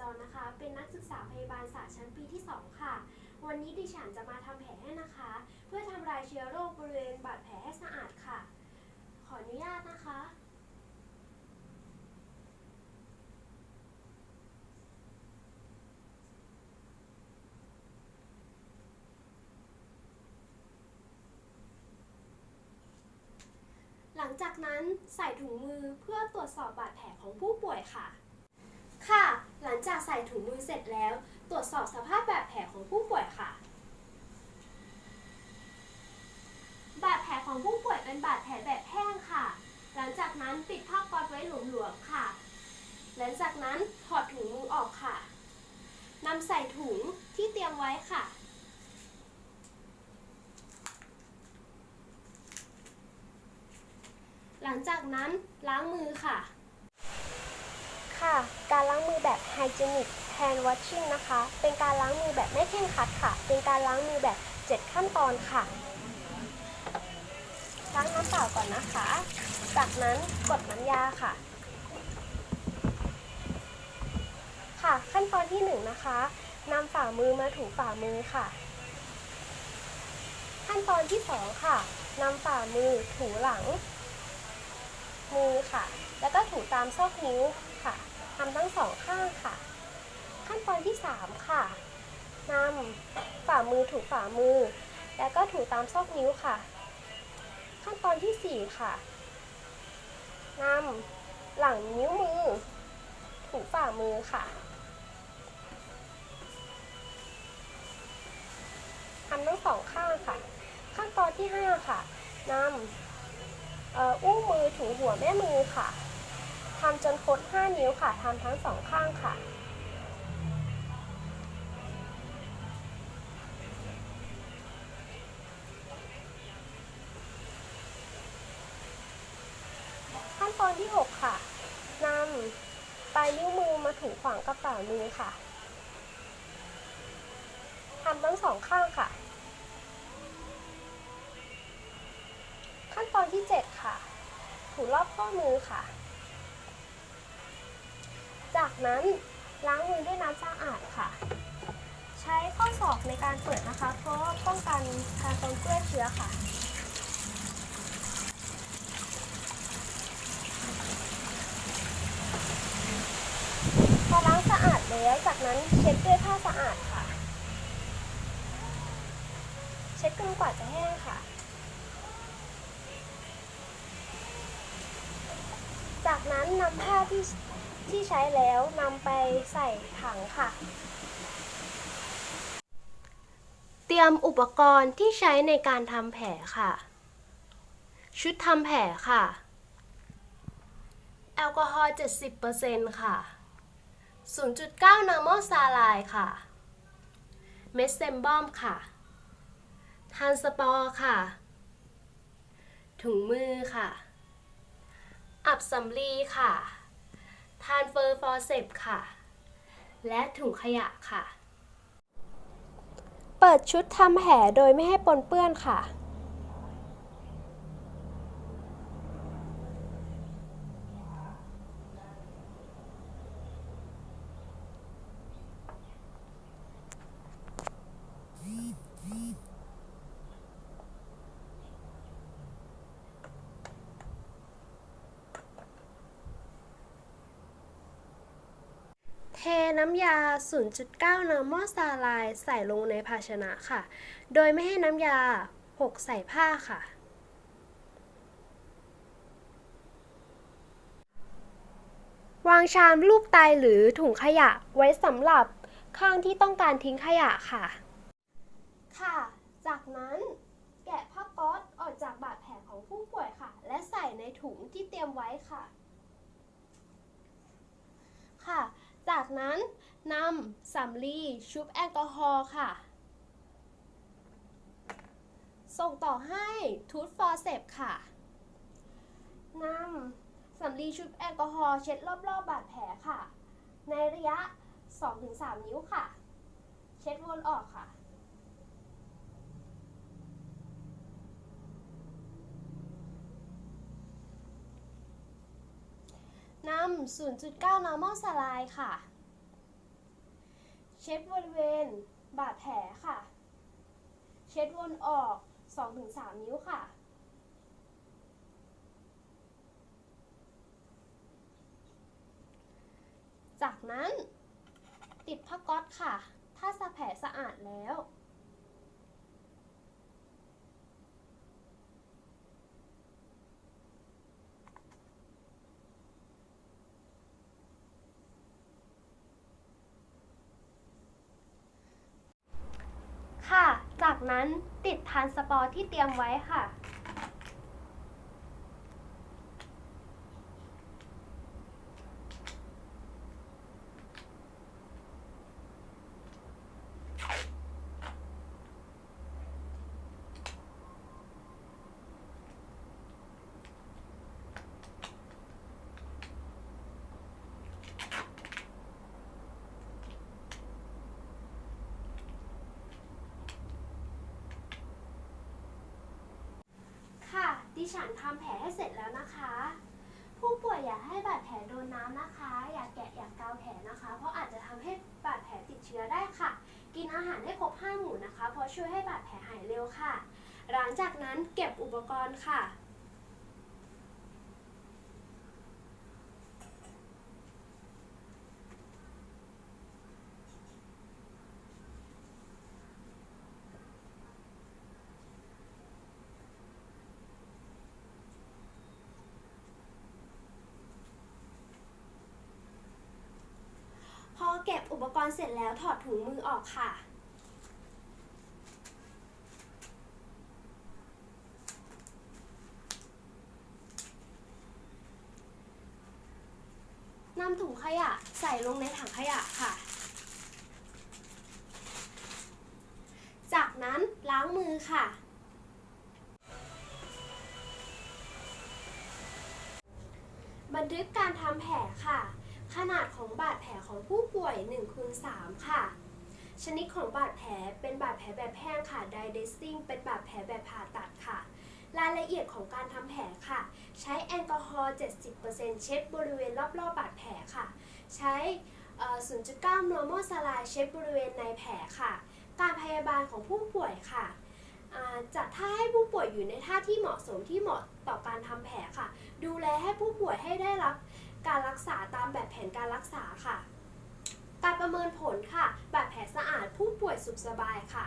จรนะคะ เป็นนักศึกษาพยาบาลศาสตร์ชั้นปีที่ 2 ค่ะ วันนี้ดิฉันจะมาทำแผลให้นะคะ เพื่อทำลายเชื้อโรคบริเวณบาดแผลให้สะอาดค่ะ ขออนุญาตนะคะหลังจากนั้นใส่ถุงมือเพื่อตรวจสอบบาดแผลของผู้ป่วยค่ะ ค่ะ หลังจากใส่ถุงมือเสร็จแล้ว ตรวจสอบสภาพบาดแผลของผู้ป่วยค่ะ บาดแผลของผู้ป่วยเป็นบาดแผลแบบแห้งค่ะ หลังจากนั้นปิดผ้าก๊อซไว้หลวมๆค่ะ หลังจากนั้นถอดถุงมือออกค่ะนำใส่ถุงที่เตรียมไว้ค่ะหลังจากนั้นล้างมือค่ะ ค่ะ การล้างมือแบบ hygienic hand washing นะคะ เป็นการล้างมือแบบไม่เคร่งครัดค่ะ เป็นการล้างมือแบบ 7 ขั้นตอนค่ะ ล้างน้ำเปล่าก่อนนะคะ จากนั้นกดน้ำยาค่ะ ค่ะ ขั้นตอนที่ 1 นะคะนำฝ่ามือมาถูฝ่ามือค่ะ ขั้นตอนที่ 2 ค่ะนำฝ่ามือถูหลัง มือค่ะ แล้วก็ถูตามซอกนิ้วค่ะ ทำทั้งสองข้างค่ะ ขั้นตอนที่ 3 ค่ะนำฝ่ามือถูฝ่ามือ แล้วก็ถูตามซอกนิ้วค่ะ ขั้นตอนที่ 4 ค่ะนำหลังนิ้วมือ ถูฝ่ามือค่ะทำทั้งสองข้างค่ะ ขั้นตอนที่ 5 ค่ะนำอ่ออู้มือถูหัวแม่มือค่ะ ทำจนครบ5นิ้วค่ะทำทั้งสองข้างค่ะ ขั้นตอนที่ 6 ค่ะนำปลายนิ้วมือมาถูขวางกับฝ่ามือค่ะทำทั้งสองข้างค่ะ ขั้นตอนที่ 7 ค่ะ ถูรอบข้อมือค่ะ จากนั้นล้างมือด้วยน้ำสะอาดค่ะ ใช้ข้อศอกในการเปิดนะคะ เพราะป้องกันการปนเปื้อนเชื้อค่ะพอล้างสะอาดแล้วจากนั้นเช็ดด้วยผ้าสะอาดค่ะ เช็ดจนกว่าจะแห้งค่ะ จากนั้นนำผ้าที่ ที่ใช้แล้วนำไปใส่ถังค่ะ เตรียมอุปกรณ์ที่ใช้ในการทำแผลค่ะ ชุดทำแผลค่ะ แอลกอฮอล์ 70%ค่ะ 0.9นาโมซาไลน์ค่ะ เมสเซมบอมค่ะทานสปอร์ค่ะ ถุงมือค่ะ อับสำลีค่ะ ทานเฟอร์ฟอร์เซปค่ะ และถุงขยะค่ะ เปิดชุดทำแผลโดยไม่ให้ปนเปื้อนค่ะ เท น้ำยา 0.9นาโมซาไลน์ใส่ลงในภาชนะค่ะ โดยไม่ให้น้ำยาหกใส่ผ้าค่ะ วางชามลูกไตหรือถุงขยะไว้สำหรับข้างที่ต้องการทิ้งขยะค่ะ ค่ะ จากนั้นแกะผ้าก๊อซออกจากบาดแผลของผู้ป่วยค่ะ และใส่ในถุงที่เตรียมไว้ค่ะ ค่ะ จากนั้นนำสำลีชุบแอลกอฮอล์ค่ะ ส่งต่อให้ทูตฟอร์เซปค่ะนำสำลีชุบแอลกอฮอล์เช็ดรอบๆบบาดแผลค่ะ ในระยะ 2-3 นิ้วค่ะ เช็ดวนออกค่ะ 0.9 normal saline ค่ะ เช็ดบริเวณบาดแผลค่ะ เช็ดวนออก 2-3 นิ้วค่ะจากนั้นติดผ้าก๊อตค่ะ ถ้าสะแผลสะอาดแล้ว ค่ะ จาก นั้นติดทานสปอร์ที่เตรียมไว้ค่ะค่ะ ดิ ฉันทำแผลให้เสร็จแล้วนะคะ ผู้ป่วยอย่าให้บาดแผลโดนน้ำนะคะ อย่าแกะอย่าเกาแผลนะคะ เพราะอาจจะทำให้บาดแผลติดเชื้อได้ค่ะ กินอาหารให้ครบห้าหมู่นะคะ เพราะช่วยให้บาดแผลหายเร็วค่ะ หลังจากนั้นเก็บอุปกรณ์ค่ะ พอเก็ บอุปกรณ์เสร็จแล้วถอดถุงมือออกค่ะ นำถุงขยะใส่ลงในถังขยะค่ะ จากนั้นล้างมือค่ะบันทึกการทำแผลค่ะ ขนาดของบาดแผลของผู้ป่วย1คูณ3ค่ะ ชนิดของบาดแผลเป็นบาดแผลแบบแห้งค่ะไดเดสซิ่งเป็นบาดแผลแบบผ่าตัดค่ะ รายละเอียดของการทำแผลค่ะ ใช้แอลกอฮอล์ 70%เช็ดบริเวณรอบๆบาดแผลค่ะ ใช้ 0.9 normal saline เช็ดบริเวณในแผลค่ะ การพยาบาลของผู้ป่วยค่ะจัดท่าให้ผู้ป่วยอยู่ในท่าที่เหมาะสมที่เหมาะต่อการทำแผลค่ะ ดูแลให้ผู้ป่วยให้ได้รับ การรักษาตามแบบแผนการรักษาค่ะ การประเมินผลค่ะ บาดแผลสะอาดผู้ป่วยสุขสบายค่ะ